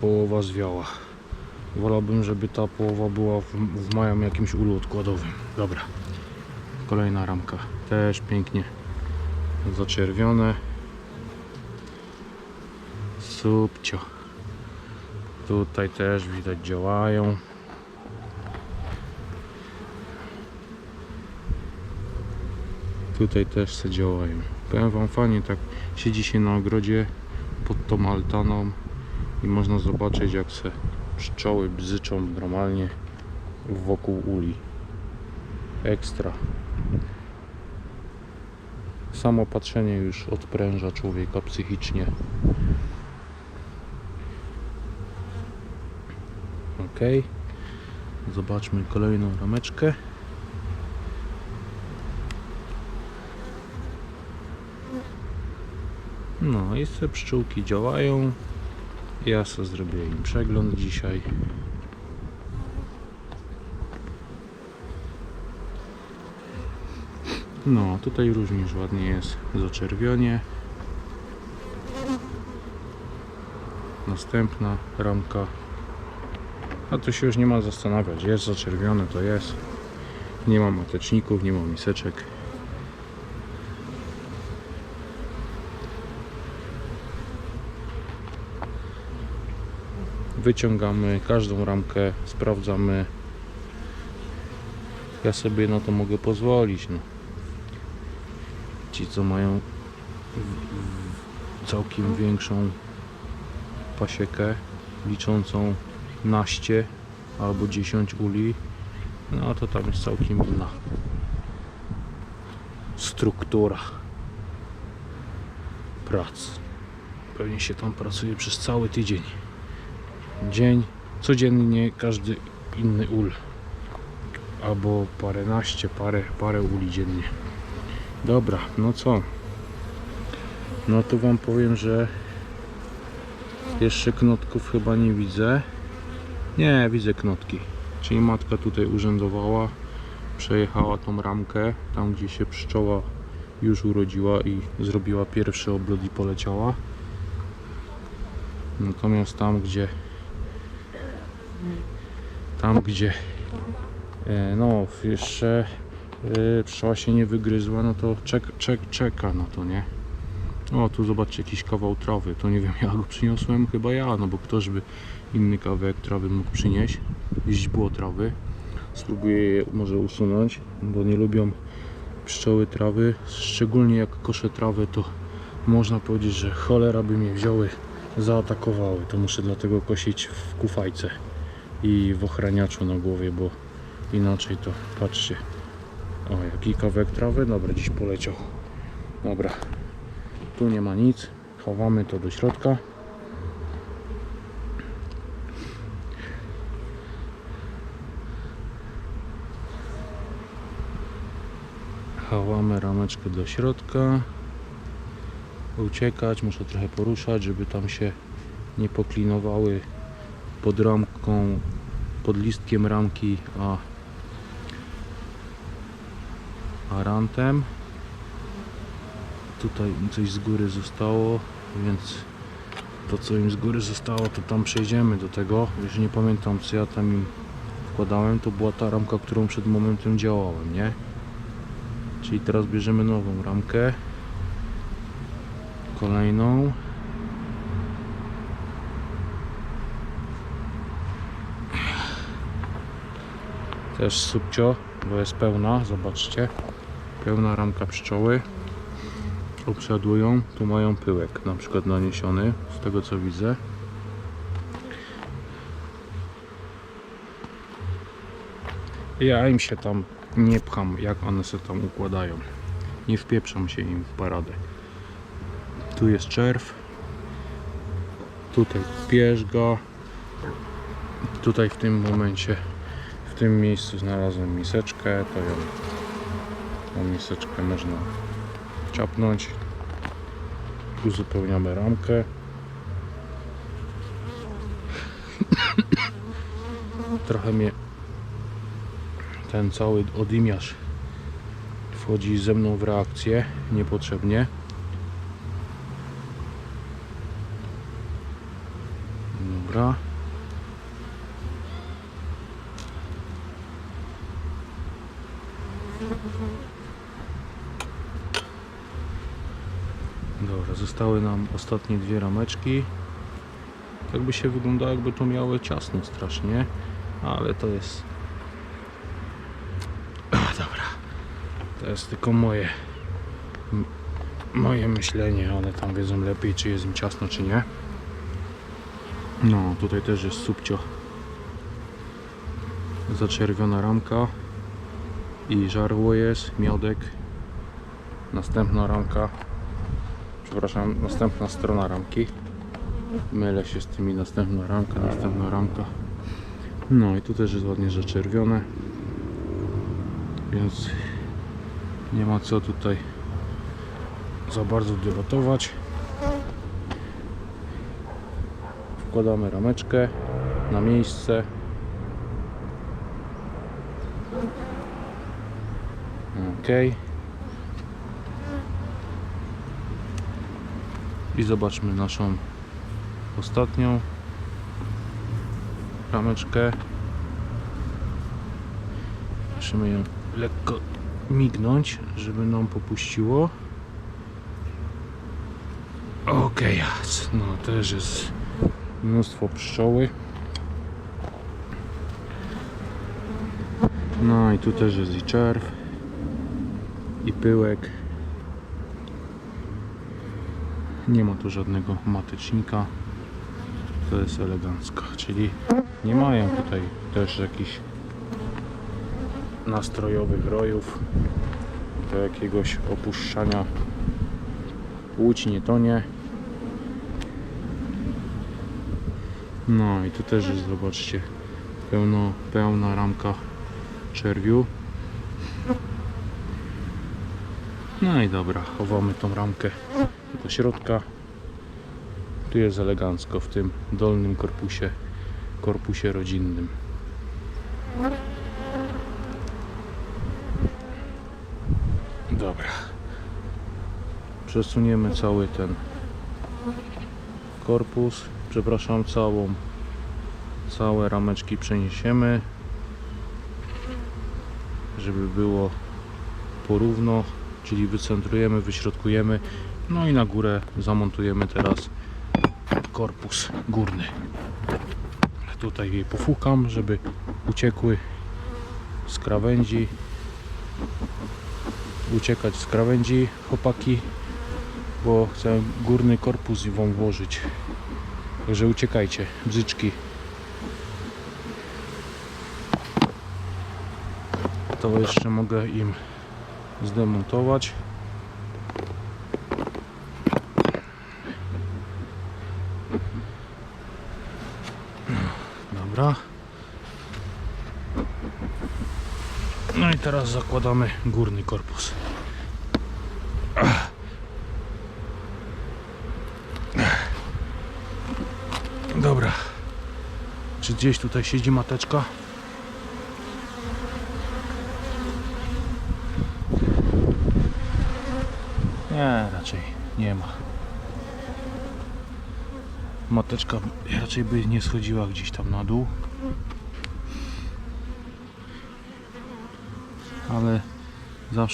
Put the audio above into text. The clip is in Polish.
Połowa zwiała. Wolałbym, żeby ta połowa była w, w moim jakimś ulu odkładowym. Dobra. Kolejna ramka. Też pięknie zaczerwione. Subcio. Tutaj też widać działają. Tutaj też se działają. Powiem wam fajnie tak siedzi się na ogrodzie pod tą altaną i można zobaczyć jak se pszczoły bzyczą normalnie wokół uli. Ekstra. Samo patrzenie już odpręża człowieka psychicznie. Ok. Zobaczmy kolejną rameczkę. No i te pszczółki działają. Ja sobie zrobię im przegląd dzisiaj. No, tutaj również ładnie jest zaczerwienie. Następna ramka. A tu się już nie ma zastanawiać. Jest zaczerwione, to jest. Nie ma mateczników, nie ma miseczek. Wyciągamy każdą ramkę, sprawdzamy. Ja sobie na to mogę pozwolić. No. Ci, co mają całkiem większą pasiekę, liczącą naście albo 10 uli, no to tam jest całkiem inna struktura prac. Pewnie się tam pracuje przez cały tydzień. Dzień, codziennie każdy inny ul. Albo paręnaście, parę, parę uli dziennie. Dobra, no co? No to wam powiem, że jeszcze knotków chyba nie widzę. Nie, widzę knotki. Czyli matka tutaj urzędowała, przejechała tą ramkę, tam gdzie się pszczoła już urodziła i zrobiła pierwszy oblot i poleciała. Natomiast tam gdzie tam gdzie e, no jeszcze e, pszczoła się nie wygryzła, no to czek, czek, czeka na to, nie? O, tu zobaczcie jakiś kawał trawy. To nie wiem, ja go przyniosłem, chyba ja, no bo ktoś by inny kawałek trawy mógł przynieść. Źdźbło trawy. Spróbuję je może usunąć, bo nie lubią pszczoły trawy. Szczególnie jak koszę trawę, to można powiedzieć, że cholera by mnie wzięły, zaatakowały. To muszę dlatego kosić w kufajce i w ochraniaczu na głowie, bo inaczej to patrzcie. O, jaki kawałek trawy? Dobra, dziś poleciał. Dobra, tu nie ma nic. Chowamy to do środka. Chowamy rameczkę do środka. Uciekać, muszę trochę poruszać, żeby tam się nie poklinowały pod ramką, pod listkiem ramki, a, a rantem. Tutaj coś z góry zostało, więc to co im z góry zostało, to tam przejdziemy do tego. Już nie pamiętam co ja tam im wkładałem, to była ta ramka, którą przed momentem działałem, nie? Czyli teraz bierzemy nową ramkę. Kolejną. Też subcio, bo jest pełna, zobaczcie. Pełna ramka pszczoły. Obsiadują, tu mają pyłek na przykład naniesiony, z tego co widzę. Ja im się tam nie pcham, jak one się tam układają. Nie wpieprzam się im w paradę. Tu jest czerw. Tutaj pierzga. Tutaj w tym momencie, tym miejscu znalazłem miseczkę. To ją, tą miseczkę można czapnąć. Uzupełniamy ramkę. Trochę mnie ten cały odymiarz wchodzi ze mną w reakcję niepotrzebnie. Dobra. Dobra, zostały nam ostatnie dwie rameczki. Tak by się wyglądało, jakby tu miały ciasno strasznie, ale to jest. A, dobra. To jest tylko moje. Moje myślenie. One tam wiedzą lepiej, czy jest im ciasno, czy nie. No, tutaj też jest subcio. Zaczerwiona ramka. I żarło jest, miodek. Następna ramka. Przepraszam, następna strona ramki. Mylę się z tymi następna ramka, następna ramka. No i tu też jest ładnie zaczerwione. Więc nie ma co tutaj za bardzo debatować. Wkładamy rameczkę na miejsce. Ok. I zobaczmy naszą ostatnią rameczkę. Musimy ją lekko mignąć, żeby nam popuściło. Ok, no też jest mnóstwo pszczoły. No i tu też jest i czerw, i pyłek. Nie ma tu żadnego matecznika. To jest elegancko, czyli nie mają tutaj też jakichś nastrojowych rojów do jakiegoś opuszczania łódź nie tonie no i tu też jest zobaczcie pełno, pełna ramka czerwiu no i dobra, chowamy tą ramkę do środka tu jest elegancko w tym dolnym korpusie korpusie rodzinnym Dobra. Przesuniemy cały ten korpus. Przepraszam, całą całe rameczki przeniesiemy, żeby było porówno, czyli wycentrujemy, wyśrodkujemy. No i na górę zamontujemy teraz korpus górny. Tutaj jej pofukam, żeby uciekły z krawędzi uciekać z krawędzi chłopaki, bo chcę górny korpus wam włożyć. Także uciekajcie, bzyczki. To jeszcze mogę im zdemontować. Dobra. No i teraz zakładamy górny korpus. Dobra. Czy gdzieś tutaj siedzi mateczka? Nie, raczej nie ma. Mateczka raczej by nie schodziła gdzieś tam na dół. Ale